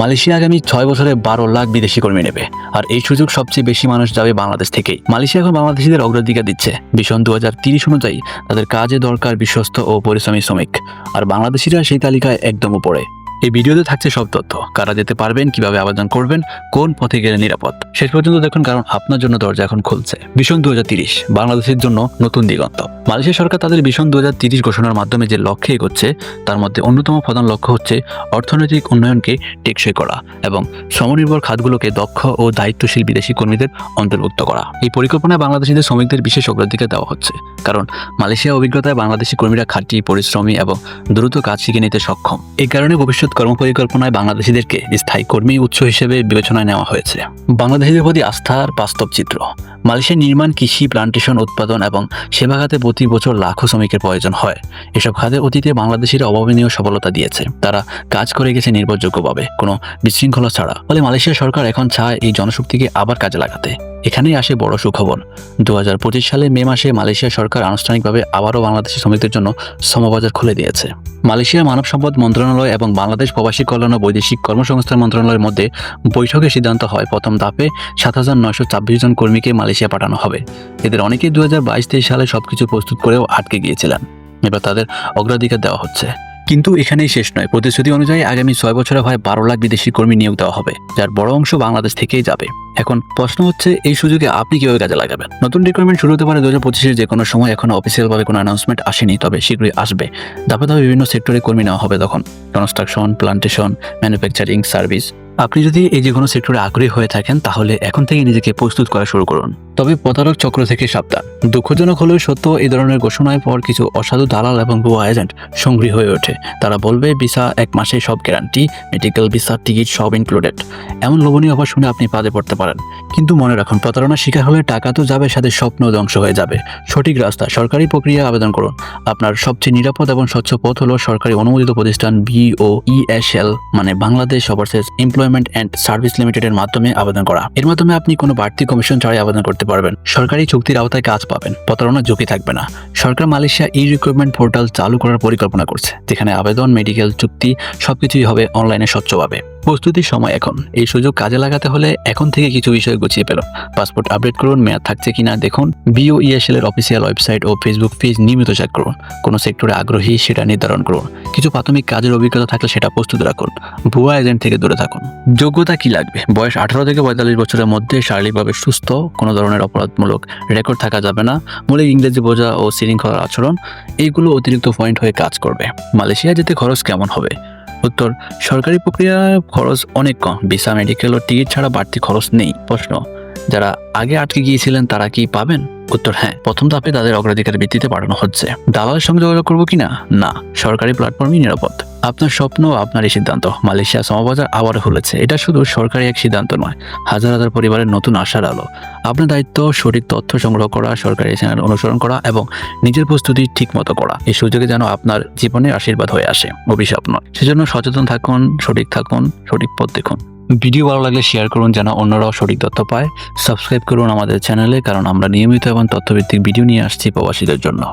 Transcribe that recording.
Malaysia আগামী ছয় বছরে বারো লাখ বিদেশি কর্মী নেবে। আর এই সুযোগ সবচেয়ে বেশি মানুষ যাবে বাংলাদেশ থেকেই। মালয়েশিয়া এখন বাংলাদেশিদের অগ্রাধিকার দিচ্ছে। ভীষণ দু অনুযায়ী তাদের কাজে দরকার বিশ্বস্ত ও পরিশ্রমী শ্রমিক। আর বাংলাদেশিরা সেই তালিকায় একদম উপরে। এই ভিডিওতে থাকছে সব তথ্য। কারা যেতে পারবেন, কীভাবে আবেদন করবেন, কোন পথে গেলে নিরাপদ? শেষ পর্যন্ত দেখুন, কারণ আপনার জন্য দরজা এখন খুলছে। ভীষণ দু বাংলাদেশের জন্য নতুন দিগন্ত। মালয়েশিয়া সরকার তাদের ভীষণ দু ঘোষণার মাধ্যমে যে লক্ষ্যে এগোচ্ছে, তার মধ্যে অন্যতম প্রধান লক্ষ্য হচ্ছে অর্থনৈতিক উন্নয়নকে টেকসই করা এবং শ্রমনির্ভর খাতগুলোকে দক্ষ ও দায়িত্বশীল বিদেশি কর্মীদের অন্তর্ভুক্ত করা। এই পরিকল্পনায় বাংলাদেশিদের শ্রমিকদের বিশেষ অগ্রাধিকার দেওয়া হচ্ছে, কারণ মালয়েশিয়া অভিজ্ঞতায় বাংলাদেশি কর্মীরা খাঁটি পরিশ্রমী এবং দ্রুত কাজ শিখে নিতে সক্ষম। এই কারণে ভবিষ্যৎ কর্মপরিকল্পনায় বাংলাদেশিদেরকে স্থায়ী কর্মী উৎস হিসেবে বিবেচনায় নেওয়া হয়েছে। বাংলাদেশিদের প্রতি আস্থার বাস্তব চিত্র। মালয়েশিয়ার নির্মাণ, কৃষি, প্লান্টেশন, উৎপাদন এবং সেবা খাতে প্রতি বছর লাখো শ্রমিকের প্রয়োজন হয়। এসব খাতে অতীতে বাংলাদেশিরা অভাবনীয় সফলতা দিয়েছে। তারা কাজ করে গেছে নির্ভরযোগ্যভাবে, কোনো বিশৃঙ্খলা ছাড়া। ফলে মালয়েশিয়া সরকার এখন চায় এই জনশক্তিকে আবার কাজে লাগাতে। এখানেই আসে বড় সুখবর। দু হাজার পঁচিশ সালে মে মাসে মালয়েশিয়া সরকার আনুষ্ঠানিকভাবে আবারও বাংলাদেশি শ্রমিকদের জন্য শ্রমবাজার খুলে দিয়েছে। মালয়েশিয়া মানব সম্পদ মন্ত্রণালয় এবং বাংলাদেশ প্রবাসী কল্যাণ ও বৈদেশিক কর্মসংস্থান মন্ত্রণালয়ের মধ্যে বৈঠকে সিদ্ধান্ত হয়। প্রথম ধাপে সাত হাজার নয়শো ছাব্বিশ জন কর্মীকে মালয়েশিয়া পাঠানো হবে। এদের অনেকেই দু হাজার বাইশ তেইশ সালে সবকিছু প্রস্তুত করেও আটকে গিয়েছিলেন। এবার তাদের অগ্রাধিকার দেওয়া হচ্ছে। কিন্তু এখানেই শেষ নয়। প্রতিশ্রুতি অনুযায়ী আগামী ছয় বছরে হয় বারো লাখ বিদেশি কর্মী নিয়োগ দেওয়া হবে, যার বড় অংশ বাংলাদেশ থেকেই যাবে। এখন প্রশ্ন হচ্ছে, এই সুযোগে আপনি কীভাবে কাজে লাগাবেন? নতুন রিক্রুটমেন্ট শুরু হতে পারে দু হাজার যে কোনো সময়, এখনও অফিসিয়ালভাবে কোনো অ্যানাউন্সমেন্ট আসেনি, তবে শীঘ্রই আসবে। ধাপে ধাপে বিভিন্ন সেক্টরে কর্মী নেওয়া হবে তখন। কনস্ট্রাকশন প্লান্টেশন ম্যানুফ্যাকচারিং সার্ভিস আপনি যদি এই যে কোনো সেক্টরে আগ্রহী হয়ে থাকেন, তাহলে এখন থেকে নিজেকে প্রস্তুত করা শুরু করুন। তবে প্রতারক চক্র থেকে সাবধান। দুঃখজনক হলেও সত্য, এই ধরনের ঘোষণার পর কিছু অসাধু দালাল এবং ভুয়া এজেন্ট সঙ্গী হয়ে ওঠে। তারা বলবে, ভিসা এক মাসে সব গ্যারান্টি মেডিকেল ভিসা টিকিট সব ইনক্লুডেড এমন লোভনীয় অফার শুনে আপনি পাদে পড়তে পারেন। কিন্তু মনে রাখুন, প্রতারণার শিকার হলে টাকা তো যাবে, সাথে স্বপ্ন ধ্বংস হয়ে যাবে। সঠিক রাস্তা, সরকারি প্রক্রিয়া, আবেদন করুন। আপনার সবচেয়ে নিরাপদ এবং স্বচ্ছ পথ হলো সরকারি অনুমোদিত প্রতিষ্ঠান বিও ইএসএল মানে Bangladesh overseas employment and service লিমিটেডের মাধ্যমে আবেদন করা। এর মাধ্যমে আপনি কোনো বাড়তি কমিশন ছাড়াই আবেদন করতে পারবেন। সরকারি চুক্তির আওতায় কাজ পাবেন, প্রতারণার ঝুঁকি থাকবে না। সরকার মালয়েশিয়া ই রিক্রুটমেন্ট পোর্টাল চালু করার পরিকল্পনা করছে, যেখানে আবেদন মেডিকেল চুক্তি, সবকিছুই হবে অনলাইনে স্বচ্ছভাবে। প্রস্তুতির সময় এখন। এই সুযোগ কাজে লাগাতে হলে এখন থেকে কিছু বিষয় গুছিয়ে পেল পাসপোর্ট আপডেট করুন, মেয়াদ থাকছে কিনা দেখুন। বিওইএসএল এর অফিসিয়াল ওয়েবসাইট ও ফেসবুক পেজ নিয়মিত চেক করুন। কোনো সেক্টরে আগ্রহী সেটা নির্ধারণ করুন। কিছু প্রাথমিক কাজের অভিজ্ঞতা থাকলে সেটা প্রস্তুত রাখুন। ভুয়া এজেন্ট থেকে দূরে থাকুন। যোগ্যতা কি লাগবে? বয়স আঠারো থেকে পঁয়তাল্লিশ বছরের মধ্যে শারীরিকভাবে সুস্থ, কোনো ধরনের অপরাধমূলক রেকর্ড থাকা যাবে না। মৌলিক ইংরেজি বোঝা ও শৃঙ্খলার আচরণ, এইগুলো অতিরিক্ত পয়েন্ট হয়ে কাজ করবে। মালয়েশিয়া যেতে খরচ কেমন হবে? উত্তর, সরকারি প্রক্রিয়া খরচ অনেক কম। বিসা মেডিকেল ও টিকিট ছাড়া বাড়তি খরচ নেই। প্রশ্ন, যারা আগে আটকে গিয়েছিলেন তারা কি পাবেন? উত্তর হ্যাঁ প্রথম ধাপে তাদের অগ্রাধিকার ভিত্তিতে পাঠানো হচ্ছে। দালালের সঙ্গে যোগাযোগ করব কিনা? না। সরকারি প্ল্যাটফর্মই নিরাপদ। আপনার স্বপ্ন, আপনারই সিদ্ধান্ত। মালয়েশিয়া সমবাজার আবার খুলেছে। এটা শুধু সরকারি এক সিদ্ধান্ত নয়, হাজার হাজার পরিবারের নতুন আশার আলো। আপনার দায়িত্ব, সঠিক তথ্য সংগ্রহ করা, সরকারি চ্যানেল অনুসরণ করা এবং নিজের প্রস্তুতি ঠিক মতো করা। এই সুযোগে যেন আপনার জীবনে আশীর্বাদ হয়ে আসে, অভিশাপ নয়। সেজন্য সচেতন থাকুন, সঠিক থাকুন, সঠিক পথ দেখুন। ভিডিও ভালো লাগলে শেয়ার করুন যেন অন্যরাও সঠিক তথ্য পায়। সাবস্ক্রাইব করুন আমাদের চ্যানেলে কারণ আমরা নিয়মিত এবং তথ্যভিত্তিক ভিডিও নিয়ে আসছি প্রবাসীদের জন্য।